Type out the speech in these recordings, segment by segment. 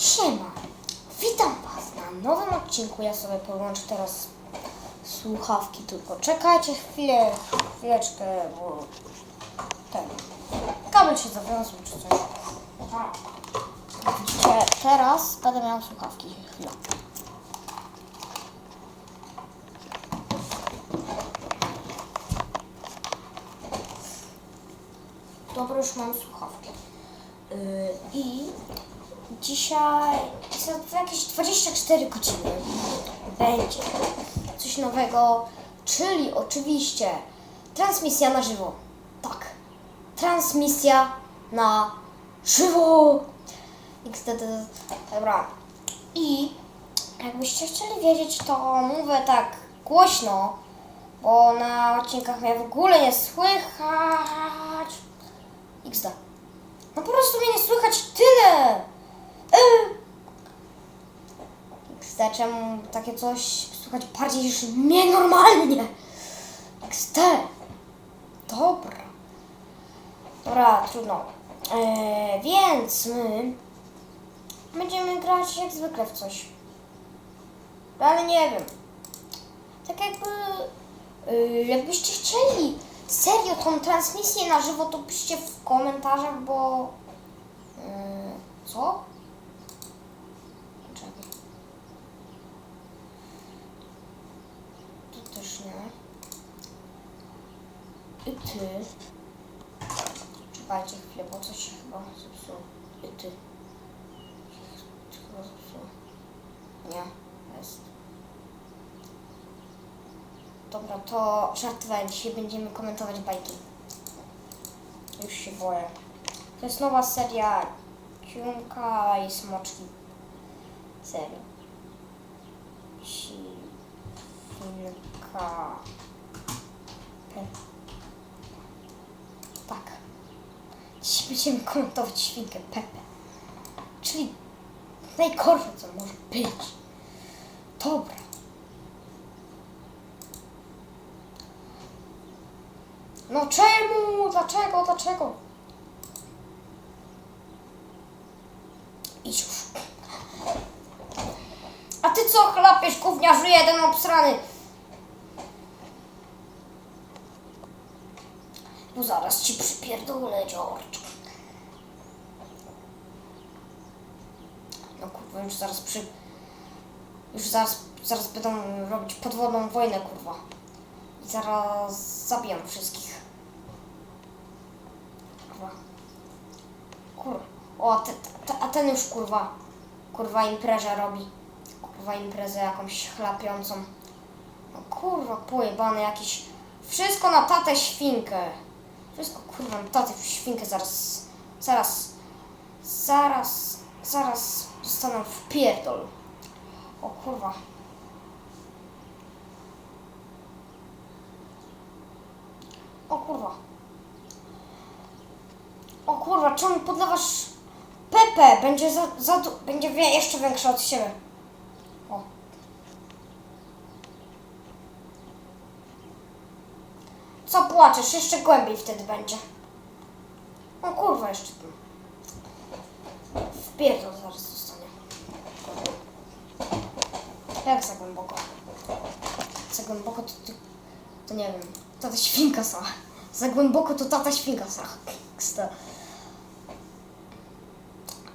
Siema, witam Was na nowym odcinku. Ja sobie podłączę teraz słuchawki tylko. Czekajcie chwilę, chwileczkę, bo ten kabel się zawiązał czy coś. Widzicie, teraz będę miał słuchawki. Chwila. Dobra, już mam słuchawki. Yy, I dzisiaj za jakieś 24 godziny będzie coś nowego, czyli oczywiście transmisja na żywo. Tak, transmisja na żywo. XDD. Dobra. I jakbyście chcieli wiedzieć, to mówię tak głośno, bo na odcinkach mnie w ogóle nie słychać. XD. No po prostu mnie nie słychać tyle. XD, czemu takie coś słychać bardziej niż mnie normalnie? XD. Dobra. Dobra, trudno. Eee, więc my będziemy grać jak zwykle w coś. Ale nie wiem. Tak jakby, yy, jakbyście chcieli serio tą transmisję na żywo, to piszcie w komentarzach, bo... Yy, co? Czekaj. Nie. I ty. Czekajcie chwilę, bo coś się chyba zepsuło. I ty. Chyba zepsuło. Nie, jest. Dobra, to żartowałem. Dzisiaj będziemy komentować bajki. Już się boję. To jest nowa seria Ciunka i Smoczki. Seria. Świnka. Pe- Tak. Dzisiaj będziemy komentować świnkę Pepe. Czyli najgorsze, co może być. Dobra. No czemu? Dlaczego? Dlaczego? Idź już. A ty co chlapiesz, gówniarzu jeden obsrany? No zaraz ci przypierdolę, George. No kurwa, już zaraz przy... Już zaraz, zaraz będą robić podwodną wojnę, kurwa. I zaraz zabijam wszystkich. Kurwa. Kur... O, a, te, te, a ten już kurwa. Kurwa imprezę robi. Kurwa imprezę jakąś chlapiącą. No kurwa pojebane jakiś. Wszystko na tatę świnkę. Wszystko kurwa na tatę świnkę zaraz. Zaraz. Zaraz. Zaraz dostanę w pierdol. O kurwa. O kurwa. O kurwa, czemu podlewasz Pepe? Będzie za, za będzie jeszcze większa od siebie. Co płaczesz? Jeszcze głębiej wtedy będzie. O kurwa, jeszcze tu. Wpierdol zaraz zostanie. Jak za głęboko? Za głęboko to, to, to nie wiem. Tata świnka sa. Za głęboko to tata świnka sa.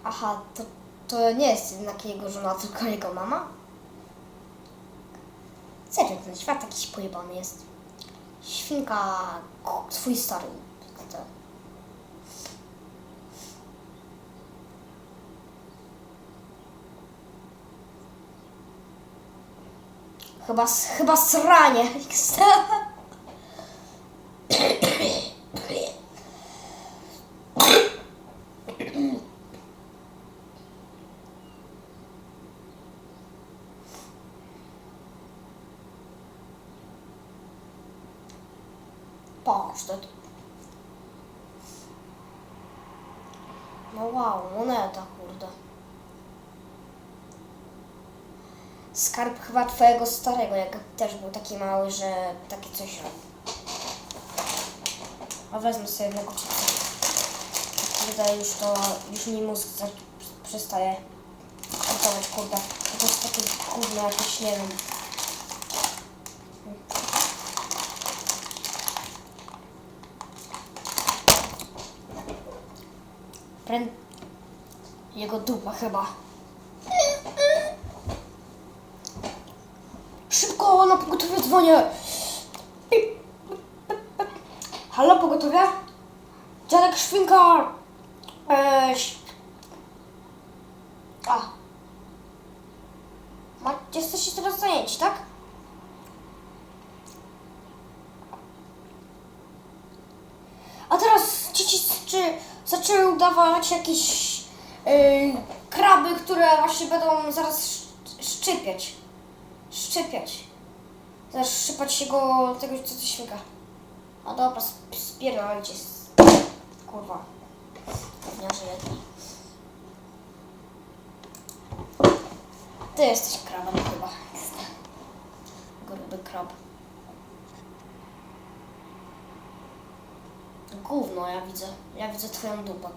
Aha, to, to nie jest jednak jego żona, tylko jego mama? Serio, ten świat jakiś pojebany jest. Świnka, stary. To. Chyba, chyba sranie. No wow, moneta, kurde. Skarb chyba twojego starego, jak też był taki mały, że takie coś robił. A wezmę sobie jednego chipsa. Wydaje już to, już mi mózg przestaje zrestartować, kurde. To jest takie gówno jakieś, nie wiem. Prę... Jego dupa chyba. Szybko, na pogotowie dzwonię. Halo, pogotowie? Dziadek Świnka. Eee, ś- a. Ma, jesteście teraz zajęci, tak? A teraz dzieci czy zaczęły udawać jakieś yy, kraby, które właśnie będą zaraz sz- szczypiać. Szczypiać. Zaraz szczypać się go tego, co to świnka. A dobra, sp- spierdolajcie. Kurwa. Gówniarze jedni. Ty jesteś krabem chyba. Gruby krab. Gówno, ja widzę. Ja widzę twoją dupę.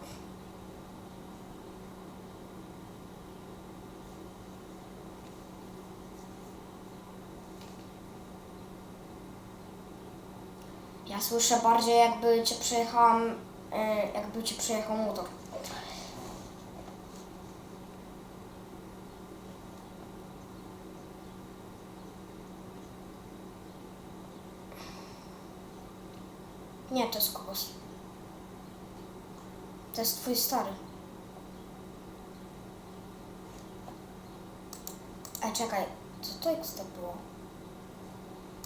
Ja słyszę bardziej jakby cię przejechałam, e, jakby cię przejechał motor. Nie, to jest kokos. To jest twój stary. Ej, czekaj, co to jest to było?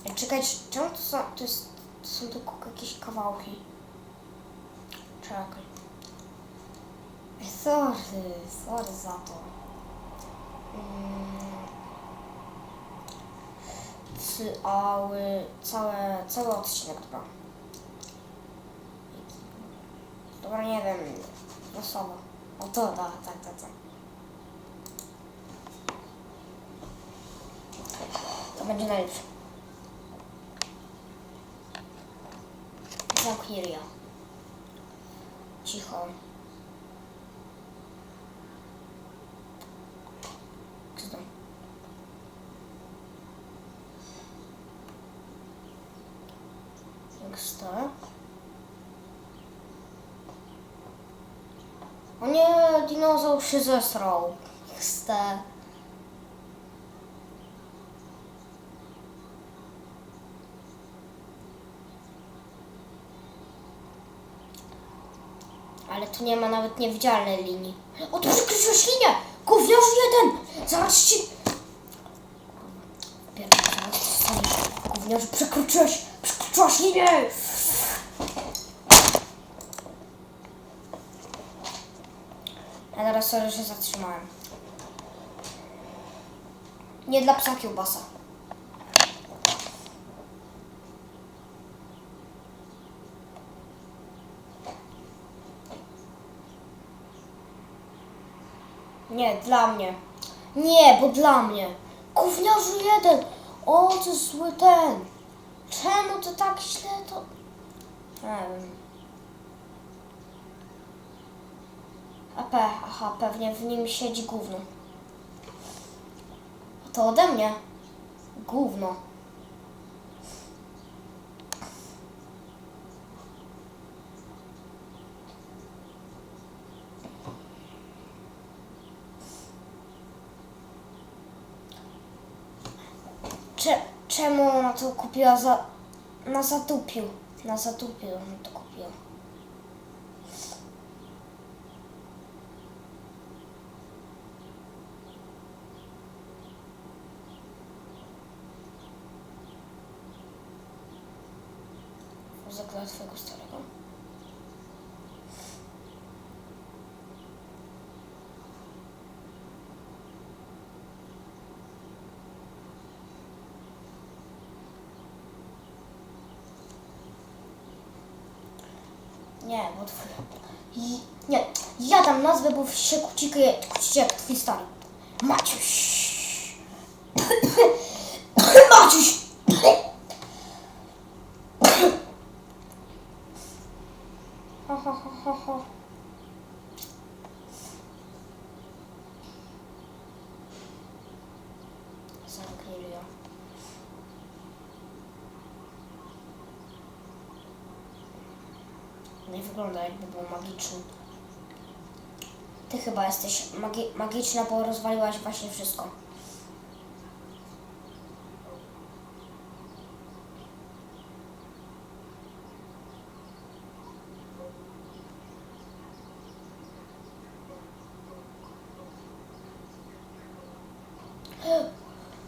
Ej, czekaj, c- czemu to są, to jest, to są tylko jakieś kawałki? Czekaj. Ej, sorry, sorry za to. Mm. Cały, całe, cały odcinek, dobra. Dobra, nie wiem, losowo. O to, da, tak, tak, tak. To będzie najlepsze. Zamknij ryja. Cicho. Co. O nie, dinozaur się zesrał. XT. Ale tu nie ma nawet niewidzialnej linii. O, tu przekroczyłeś linię! Gówniarz jeden! Zaraz ci... Ci staniesz. Gówniarz, przekroczyłeś! Przekroczyłaś linię! Ja teraz sorry, że zatrzymałem. Nie dla psa kiełbasa. Nie, dla mnie. Nie, bo dla mnie. Gówniarzu jeden. O, to zły ten. Czemu to tak źle to... Nie wiem. AP, aha, pewnie w nim siedzi gówno. To ode mnie. Gówno. Cze, czemu ona to kupiła za... Na zatupił. Na zatupił ona to kupiła. Twojego starego. Nie, bo twój... Nie, ja dam nazwę, bo się kłócicie jak twój stary. Maciuś. Maciuś. Nie wygląda jakby był magiczny. Ty chyba jesteś magi magiczna, bo rozwaliłaś właśnie wszystko.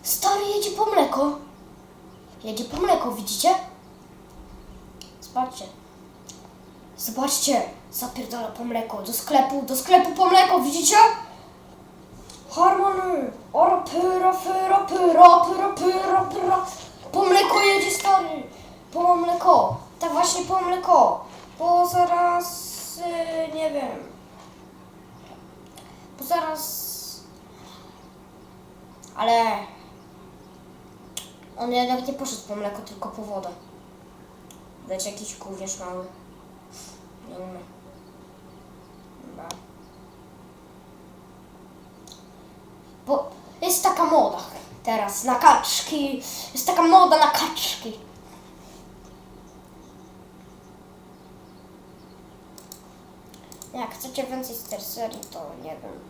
Stary jedzie po mleko. Jedzie po mleko, widzicie? Zobaczcie. Zobaczcie, zapierdala po mleko, do sklepu, do sklepu po mleko, widzicie? Harmony, ora pyra, pyra, pyra, pyra, pyra, pyra. Po mleko jedzie stary, po mleko, tak właśnie po mleko, bo zaraz, yy, nie wiem, bo zaraz, ale on jednak nie poszedł po mleko, tylko po wodę. Dać jakiś gówniarz mały. Umiem. Dobra. Bo jest taka moda teraz na kaczki. Jest taka moda na kaczki. Jak chcecie więcej z tej serii, to nie wiem.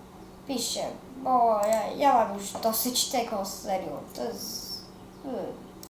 Piszcie, bo ja, ja mam już dosyć tego serio. To jest... y,